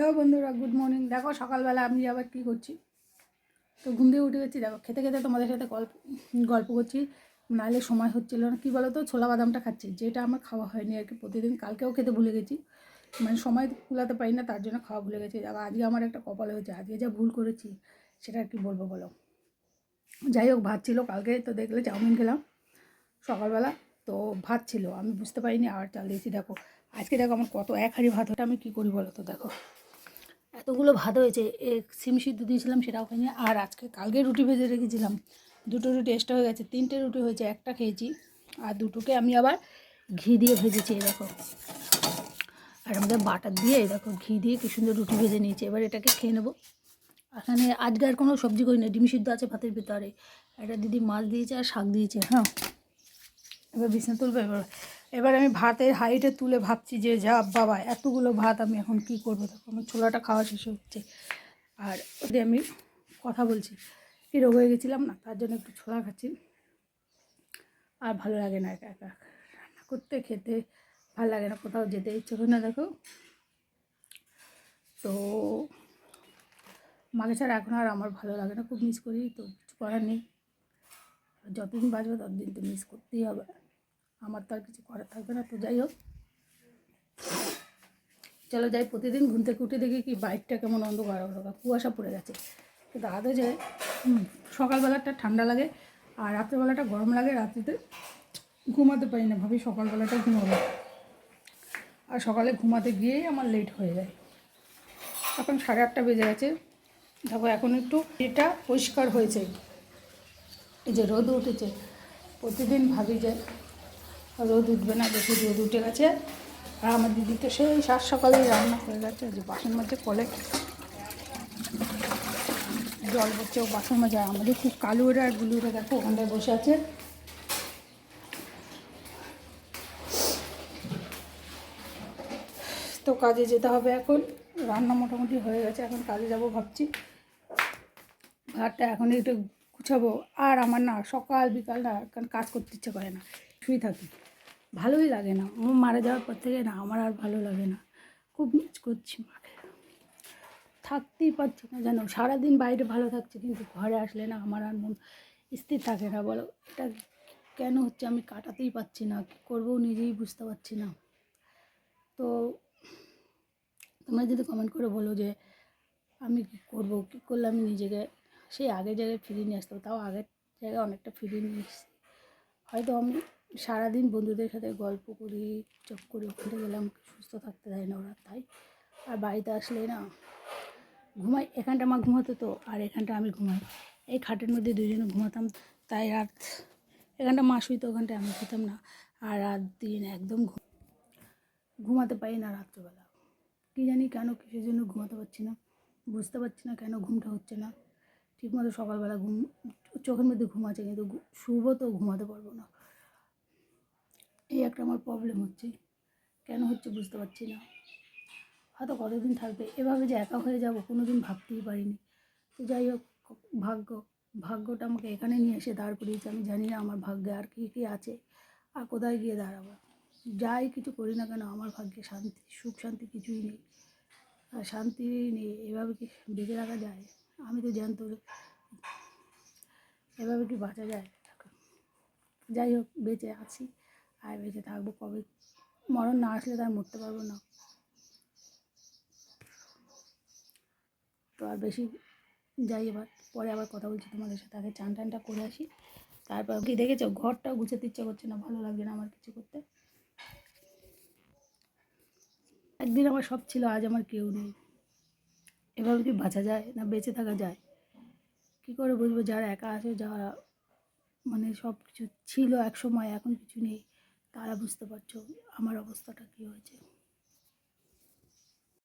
Hello বন্ধুরা, good morning. দেখো সকালবেলা আমি আবার কী করছি? তো ঘুম দিয়ে উঠে গেছি, দেখো খেতে খেতে তোমাদের সাথে গল্প গল্প করছি। নাহলে সময় হচ্ছিল না। কী বলো তো ছোলা বাদামটা খাচ্ছি, যেটা আমার খাওয়া হয়নি আর কি। প্রতিদিন কালকেও খেতে ভুলে গেছি। মানে সময় কুলাতে পারি না, তার জন্য খাওয়া ভুলে গেছি। দেখো, আজকে আমার একটা কপাল হয়েছে। আজকে যা ভুল করেছি, সেটা আর কি বলব বলো? যাই হোক, ভাত ছিল কালকে, তো দেখলে চাউমিন খেলাম সকালবেলা। তো ভাত ছিল, আমি বুঝতে পারিনি আর চাল দিয়েছি। দেখো, আজকে দেখো আমার কত এক হাঁড়ি ভাত ওটা আমি কী করি বলো তো? দেখো। এতগুলো ভাত হয়েছে সিম সিদ্ধ দিয়েছিলাম সেটাও খাইনি। আর আজকে কালকে রুটি ভেজে রেখেছিলাম। দুটো রুটি এক্সট্রা হয়ে গেছে, তিনটে রুটি হয়েছে, একটা খেয়েছি। আর দুটোকে আমি আবার ঘি দিয়ে ভেজেছি দেখো। আর আমাদের বাটার দিয়ে, এই দেখো, ঘি দিয়ে কি সুন্দর রুটি ভেজে নিয়েছি। এবার এটাকে খেয়ে নেব। এখানে আজকে আর কোনো সবজি করি না ডিম সিদ্ধ আছে ভাতের ভিতরে। একটা দিদি মাছ দিয়েছে আর শাক দিয়েছে হ্যাঁ। এবার বিছনা তুলবে, এবার এবার আমি ভাতের হাইটে তুলে ভাবছি যে, যা বাবা, এতগুলো ভাত আমি এখন কি করব? দেখো, আমার ছোলাটা খাওয়া শেষ হচ্ছে। আর ওতে আমি কথা বলছি। কি রোগ হয়ে গেছিলাম না? তার জন্য একটু ছোলা খাচ্ছি। আর ভালো লাগে না একা একা। রান্না করতে, খেতে ভালো লাগে না, কোথাও যেতে ইচ্ছে করে না, দেখো। তো মাকে ছাড়া এখন আর আমার ভালো লাগে না, খুব মিস করি, তো কিছু করার নেই। যতদিন বাঁচবে, ততদিন তো মিস করতেই হবে। আমার তো আর কিছু করার থাকবে না, তো যাই হোক। চলো যাই, প্রতিদিন ঘুম থেকে উঠে দেখি কি বাইকটা কেমন অন্ধকার অন্ধকার, কুয়াশা পড়ে গেছে। কিন্তু আদৌ যে সকালবেলাটা ঠান্ডা লাগে আর রাত্রেবেলাটা গরম লাগে, রাত্রিতে ঘুমাতে পারি না, ভাবি সকালবেলাটা ঘুমাবো। আর সকালে ঘুমাতে গিয়েই আমার লেট হয়ে যায়। এখন সাড়ে আটটা বেজে গেছে। দেখো, এখন একটু এটা পরিষ্কার হয়েছে। এই যে রোদ উঠেছে, প্রতিদিন ভাবি যে রোদ উঠবে না দেখি রোদ উঠে গেছে। আর আমার দিদি তো সেই সাত সকালেই রান্না হয়ে গেছে, যে বাসন মাঝে কলে জল পড়ছে, ও বাসন আর আমাদের খুব কালো ওরা, আর গুলু ওরা দেখো ওখানটায় বসে আছে। তো কাজে যেতে হবে এখন। রান্না মোটামুটি হয়ে গেছে, এখন কাজে যাব ভাবছি। ভাতটা এখন একটু গুছাবো। আর আমার না সকাল বিকাল না, কারণ কাজ করতে ইচ্ছে করে না, শুয়ে থাকি। ভালোই লাগে না। ও মারা যাওয়ার পর থেকে না আমার আর ভালো লাগে না। খুব মিস করছি মাকে। থাকতেই পারছি না জানো সারাদিন বাইরে ভালো থাকছে কিন্তু ঘরে আসলে না আমার আর মন স্থির থাকে না। বলো, এটা কেন হচ্ছে? আমি কাটাতেই পারছি না। কী করব নিজেই বুঝতে পারছি না। তো তোমরা যদি কমেন্ট করে বলো যে আমি কী করব? কী করলে আমি নিজেকে সেই আগের জায়গায় ফিরিয়ে নিয়ে আসতে তাও আগের জায়গায় অনেকটা ফিরিয়ে নিয়ে এসেছি। হয়তো আমি সারাদিন বন্ধুদের সাথে গল্প করি চক করে ওখানে গেলাম সুস্থ থাকতে দেয় না ওরা, তাই। আর বাড়িতে আসলে না, ঘুমাই, এখানটা আমার ঘুমাতো তো, আর এখানটা আমি ঘুমাই। এই খাটের মধ্যে দুজনে ঘুমাতাম, তাই রাত, এখানটা মা শুইতো, ওখানটায় আমি শুতাম না, আর রাত দিন একদম ঘুমাতে পারি না রাত্রেবেলা। কী জানি কেন কিসের জন্য ঘুমাতে পারছি না, বুঝতে পারছি না কেন ঘুমটা হচ্ছে না। ঠিকমতো সকালবেলা ঘুম, চোখের মধ্যে ঘুম আছে কিন্তু শুভ তো ঘুমাতে পারব না। এই একটা আমার প্রবলেম হচ্ছে। কেন হচ্ছে বুঝতে পারছি না। হয়তো কতদিন থাকবে, এভাবে যে একা হয়ে যাব কোনো দিন ভাবতেই পারিনি। তো যাই হোক, ভাগ্য, ভাগ্যটা আমাকে এখানে নিয়ে এসে দাঁড় করিয়েছে। আমি জানি না আমার ভাগ্যে আর কী কী আছে, আর কোথায় গিয়ে দাঁড়াবো। যাই কিছু করি না কেন, আমার ভাগ্যে শান্তি, সুখ শান্তি কিছুই নেই। আর শান্তি নেই, এভাবে কি বেঁচে রাখা যায়? আমি তো জানতো এভাবে কি বাঁচা যায়? যাই হোক, বেঁচে আছি। আর বেঁচে থাকব কবে? মরণ না আসলে তার মরতে পারব না। তো আর বেশি যাই এবার, পরে আবার কথা বলছি তোমাদের সাথে। আগে চান টানটা করে আসি। তারপর কি দেখেছ? ঘরটাও গুছাতে ইচ্ছা করছে না, ভালো লাগছে না আমার কিছু করতে। একদিন আমার সব ছিল, আজ আমার কেউ নেই। এভাবে কি বাঁচা যায় না বেঁচে থাকা যায়? কী করে বুঝব? যারা একা আছে, যারা মানে সব কিছু ছিল এক সময়, এখন কিছু নেই। তারা বুঝতে পারছ আমার অবস্থাটা কী হয়েছে।